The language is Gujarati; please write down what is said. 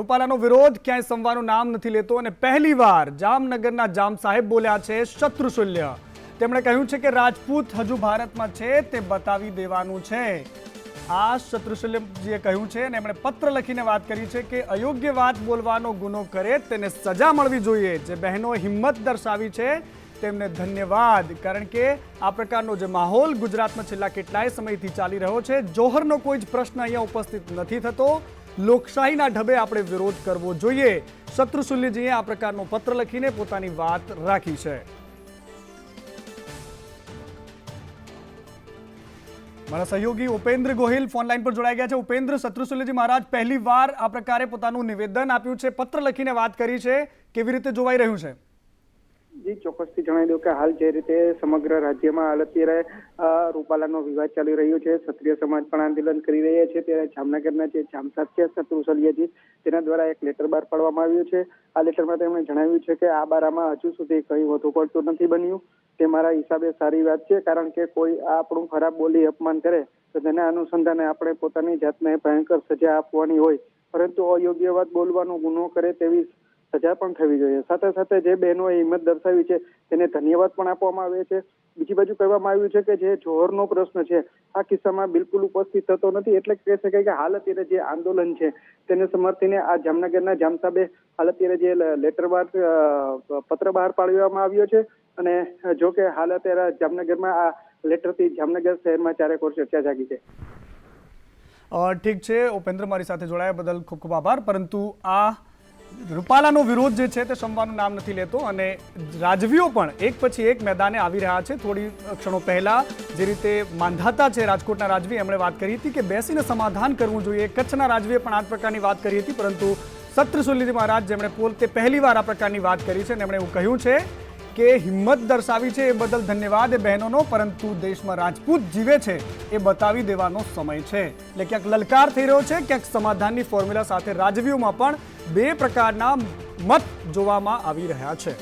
રૂપાલાનો વિરોધ ક્યાંય સંવાનું નામ નથી લેતો અને પહેલીવાર જામનગરના જામ સાહેબ બોલ્યા છે શત્રુશૂલ્ય તેમણે કહ્યું છે કે રાજપૂત હજુ ભારતમાં છે તે બતાવી દેવાનું છે. આ શત્રુશુલ્યજીએ કહ્યું છે અને એમણે પત્ર લખીને વાત કરી છે કે અયોગ્ય વાત બોલવાનો ગુનો કરે તેને સજા મળવી જોઈએ. જે બહેનો હિંમત દર્શાવી છે તેમને ધન્યવાદ. કારણ કે આ પ્રકારનો જે માહોલ ગુજરાતમાં છેલ્લા કેટલાય સમયથી ચાલી રહ્યો છે, જોહરનો કોઈ જ પ્રશ્ન અહીંયા ઉપસ્થિત નથી થતો. લોકશાહીના ઢબે આપણે વિરોધ કરવો જોઈએ. શત્રુશુલ્યજીએ આ પ્રકારનો પત્ર લખીને પોતાની વાત રાખી છે. મારા સહયોગી ઉપેન્દ્ર ગોહિલ ફોન લાઈન પર જોડાઈ ગયા છે. ઉપેન્દ્ર શત્રુશુલ્યજી મહારાજ, પહેલી વાર આ પ્રકારે પોતાનું નિવેદન આપ્યું છે. પત્ર લખીને વાત કરી છે. કેવી રીતે જોવાઈ રહ્યું છે? જી ચોક્કસથી જણાવી દઉં કે હાલ જે રીતે સમગ્ર રાજ્યમાં અત્યારે રૂપાલાનો વિવાદ ચાલી રહ્યો છે, ક્ષત્રિય સમાજ પણ આંદોલન કરી રહ્યા છે, ત્યારે જામનગરના જે જામસાદ છે શત્રુસલિયાજી તેના દ્વારા એક લેટર બહાર પાડવામાં આવ્યું છે. આ લેટરમાં તેમણે જણાવ્યું છે કે આ બારામાં હજુ સુધી કંઈ વધુ પડતું નથી બન્યું. તે મારા હિસાબે સારી વાત છે, કારણ કે કોઈ આપણું ખરાબ બોલી અપમાન કરે, તો તેના અનુસંધાને આપણે પોતાની જાતને ભયંકર સજા આપવાની હોય. પરંતુ અયોગ્ય વાત બોલવાનો ગુનો કરે તેવી સજા પણ થવી જોઈએ. સાથે સાથે જે બહેનોએ હિંમત દર્શાવી છે, તેને ધન્યવાદ પણ આપવામાં આવે છે. બીજી બાજુ કહેવામાં આવ્યું છે કે જે જોહરનો પ્રશ્ન છે, આ કિસ્સામાં બિલકુલ ઉપસ્થિત થતો નથી. એટલે કહી શકાય કે હાલ અત્યારે જે આંદોલન છે, તેને સમર્થીને આ જામનગરના જામસાબે હાલ અત્યારે જે લેટર બહાર પત્ર બહાર પાડવામાં આવ્યો છે. અને જો કે હાલ અત્યારે જામનગરમાં આ લેટરથી જામનગર શહેરમાં ચારે ઓર ચર્ચા જાગી છે. ઠીક છે. ઉપેન્દ્ર મારી સાથે જોડાયા બદલ ખૂબ ખૂબ આભાર. પરંતુ આ રૂપાલાનો વિરોધ જે છે તે સંવાનું નામ નથી લેતો અને રાજવીઓ પણ એક પછી એક મેદાને આવી રહ્યા છે. થોડી ક્ષણો પહેલા જે રીતે માંધાતા છે રાજકોટના રાજવી, એમણે વાત કરી હતી કે બેસીને સમાધાન કરવું જોઈએ. કચ્છના રાજવીએ પણ આ પ્રકારની વાત કરી હતી, પરંતુ સત્રસુલીજી મહારાજ, જેમણે પોતે પહેલીવાર આ પ્રકારની વાત કરી છે અને એમણે એવું કહ્યું છે કે હિંમત દર્શાવી છે એ બદલ ધન્યવાદ એ બહેનોનો, પરંતુ દેશમાં રાજપૂત જીવે છે એ બતાવી દેવાનો સમય છે. એટલે ક્યાંક લલકાર થઈ રહ્યો છે, ક્યાંક સમાધાનની ફોર્મ્યુલા સાથે રાજવીઓમાં પણ બે પ્રકારના મત જોવામાં આવી રહ્યા છે.